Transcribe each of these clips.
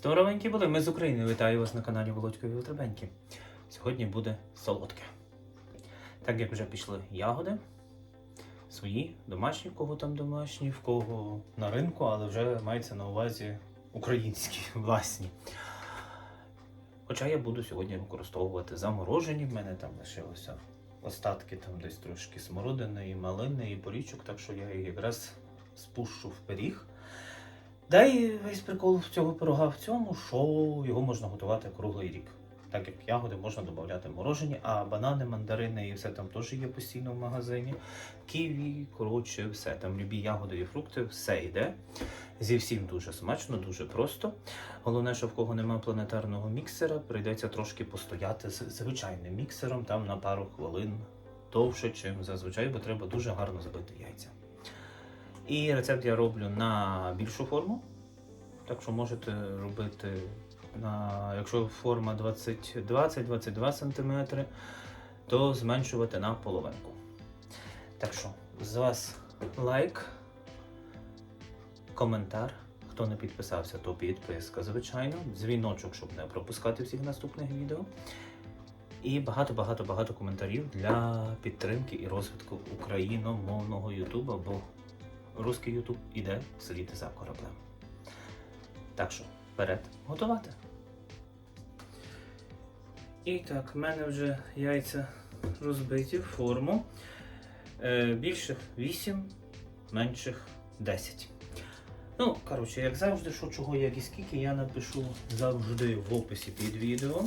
Здоровенькі були, ми з України. Вітаю вас на каналі Володькові Витребеньки. Сьогодні буде солодке. Так як вже пішли ягоди, свої, домашні, в кого там домашні, в кого на ринку, але вже мається на увазі українські, власні. Хоча я буду сьогодні використовувати заморожені, в мене там лишилося остатки там десь трошки смородини і малини і порічок, так що я їх якраз спущу в пиріг. Да і весь прикол цього пирога в цьому, що його можна готувати круглий рік. Так як ягоди можна додати морожені, а банани, мандарини і все там теж є постійно в магазині. Ківі, коротше, все там любі ягоди і фрукти, все йде. Зі всім дуже смачно, дуже просто. Головне, що в кого немає планетарного міксера, прийдеться трошки постояти з звичайним міксером там на пару хвилин довше, чим зазвичай, бо треба дуже гарно забити яйця. І рецепт я роблю на більшу форму. Так що можете робити на, якщо форма 20-22 см, то зменшувати на половинку. Так що з вас лайк, коментар. Хто не підписався, то підписка, звичайно. Дзвіночок, щоб не пропускати всіх наступних відео. І багато-багато-багато коментарів для підтримки і розвитку україномовного Ютуба, бо русський Ютуб іде слід за кораблем. Так що, вперед, готувати. І так, в мене вже яйця розбиті в форму. Е, більших 8, менших 10. Ну, коротше, як завжди, що чого, як і скільки, я напишу завжди в описі під відео.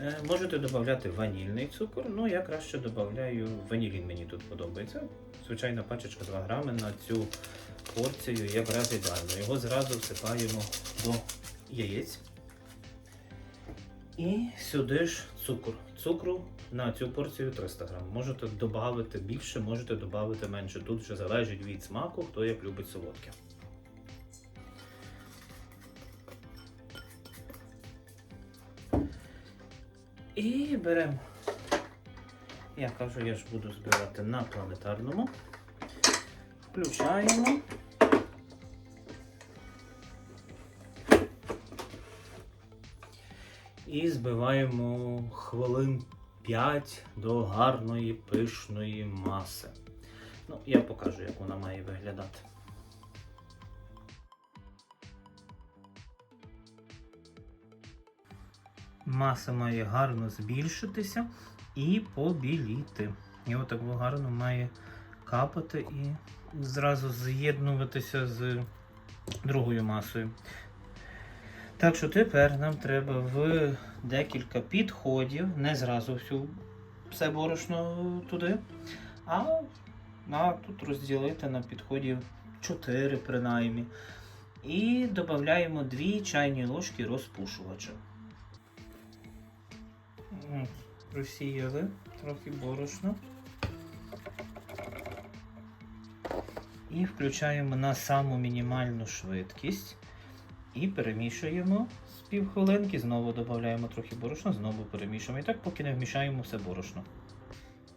Е, можете додати ванільний цукор, ну я краще додаю ванілін, мені тут подобається. Звичайна пачечка 2 грами на цю порцію якраз ідеально. Його зразу всипаємо до яєць. І сюди ж цукор. Цукру на цю порцію 300 грам. Можете додати більше, можете додати менше. Тут вже залежить від смаку, хто як любить солодке. І беремо, я кажу, я ж буду збирати на планетарному. Включаємо. І збиваємо хвилин 5 до гарної пишної маси. Ну, я покажу, як вона має виглядати. Маса має гарно збільшитися і побіліти. І отак гарно має капати і зразу з'єднуватися з другою масою. Так що тепер нам треба в декілька підходів, не зразу всю все борошно туди, а, а тут розділити на підходів 4 принаймні. І додаємо 2 чайні ложки розпушувача. М, Просіяли трохи борошно. І включаємо на саму мінімальну швидкість. І перемішуємо з півхвилинки, знову додаємо трохи борошна, знову перемішуємо. І так, поки не вмішаємо все борошно.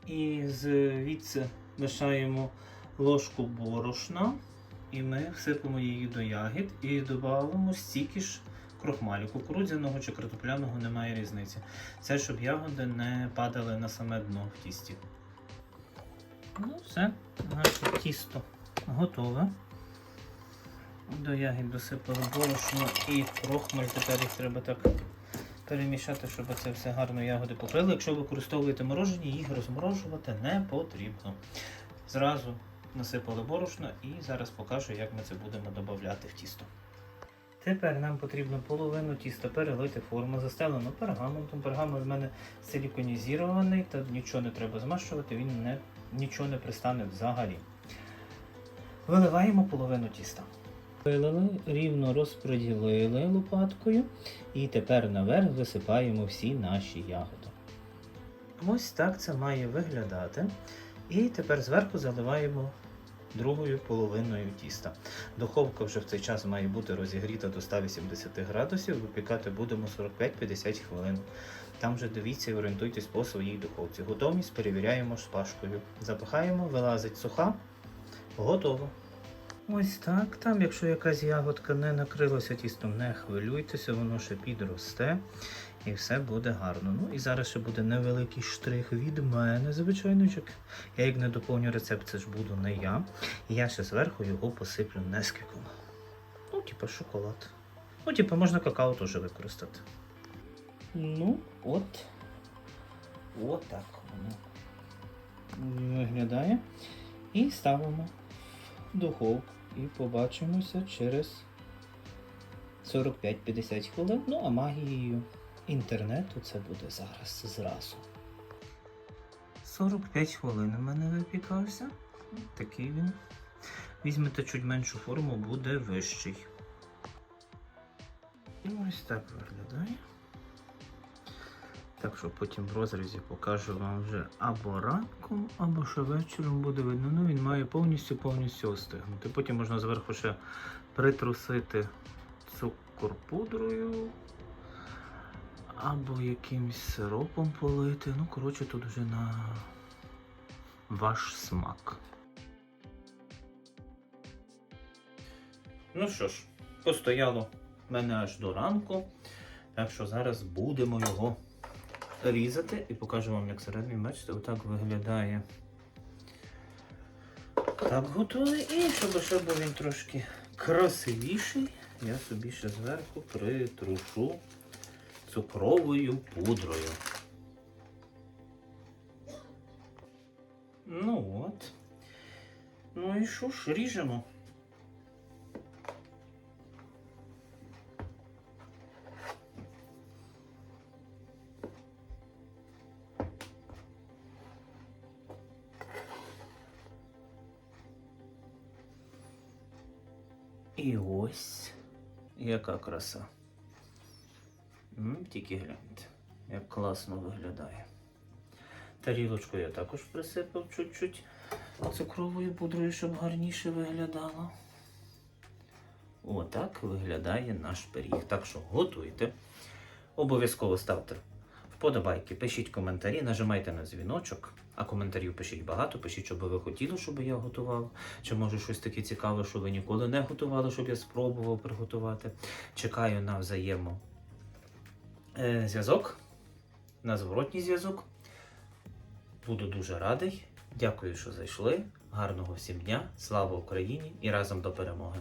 І звідси лишаємо ложку борошна. І ми всипемо її до ягід і додаємо стільки ж крохмалю. Кукурудзяного чи картопляного немає різниці. Це щоб ягоди не падали на саме дно в тісті. Ну, все, наше тісто готове. До ягід досипали борошно і крохмаль. Тепер їх треба так перемішати, щоб це все гарно ягоди покрили. Якщо використовуєте морожені, їх розморожувати не потрібно. Зразу насипали борошно і зараз покажу, як ми це будемо додати в тісто. Тепер нам потрібно половину тіста перелити форму, застелену пергаментом. Пергамент в мене силіконізований, та нічого не треба змащувати, він не, нічого не пристане взагалі. Виливаємо половину тіста. Вилили, рівно розподілили лопаткою і тепер наверх висипаємо всі наші ягоди. Ось так це має виглядати. І тепер зверху заливаємо другою половиною тіста. Духовка вже в цей час має бути розігріта до 180 градусів. Випікати будемо 45-50 хвилин. Там вже дивіться і орієнтуйтесь по своїй духовці. Готовність перевіряємо шпажкою. Запихаємо, вилазить суха. Готово. Ось так. Там, якщо якась ягодка не накрилася тістом, не хвилюйтеся, воно ще підросте і все буде гарно. Ну і зараз ще буде невеликий штрих від мене, звичайно. Я як не доповню рецепт, це ж буду не я. І я ще зверху його посиплю несквіком. Ну, типа шоколад. Ну, типа, можна какао теж використати. Ну, от. От воно виглядає. І ставимо духовку. І побачимося через 45-50 хвилин. Ну, а магією інтернету це буде зараз зразу. 45 хвилин у мене випікався. Такий він. Візьмете чуть меншу форму, буде вищий. І ось так виглядає. Так що потім в розрізі покажу вам вже або ранком, або ще вечором буде видно. Ну він має повністю повністю остигнути. Потім можна зверху ще притрусити цукор пудрою. Або якимсь сиропом полити. Ну, коротше, тут вже на ваш смак. Ну що ж, постояло в мене аж до ранку. Так що зараз будемо його різати і покажу вам, як середній, бачите, отак виглядає. Так готовий. І щоб ще був він трошки красивіший, я собі ще зверху притрушу цукровою пудрою. Ну от. Ну і що ж, ріжемо. І ось яка краса. М, Тільки гляньте, як класно виглядає. Тарілочку я також присипав чуть-чуть цукровою пудрою, щоб гарніше виглядало. Отак виглядає наш пиріг. Так що готуйте. Обов'язково ставте вподобайки, пишіть коментарі, нажимайте на дзвіночок, а коментарів пишіть багато, пишіть, що би ви хотіли, щоб я готував. Чи може щось таке цікаве, що ви ніколи не готували, щоб я спробував приготувати. Чекаю на взаємо зв'язок, на зворотній зв'язок. Буду дуже радий. Дякую, що зайшли. Гарного всім дня. Слава Україні і разом до перемоги!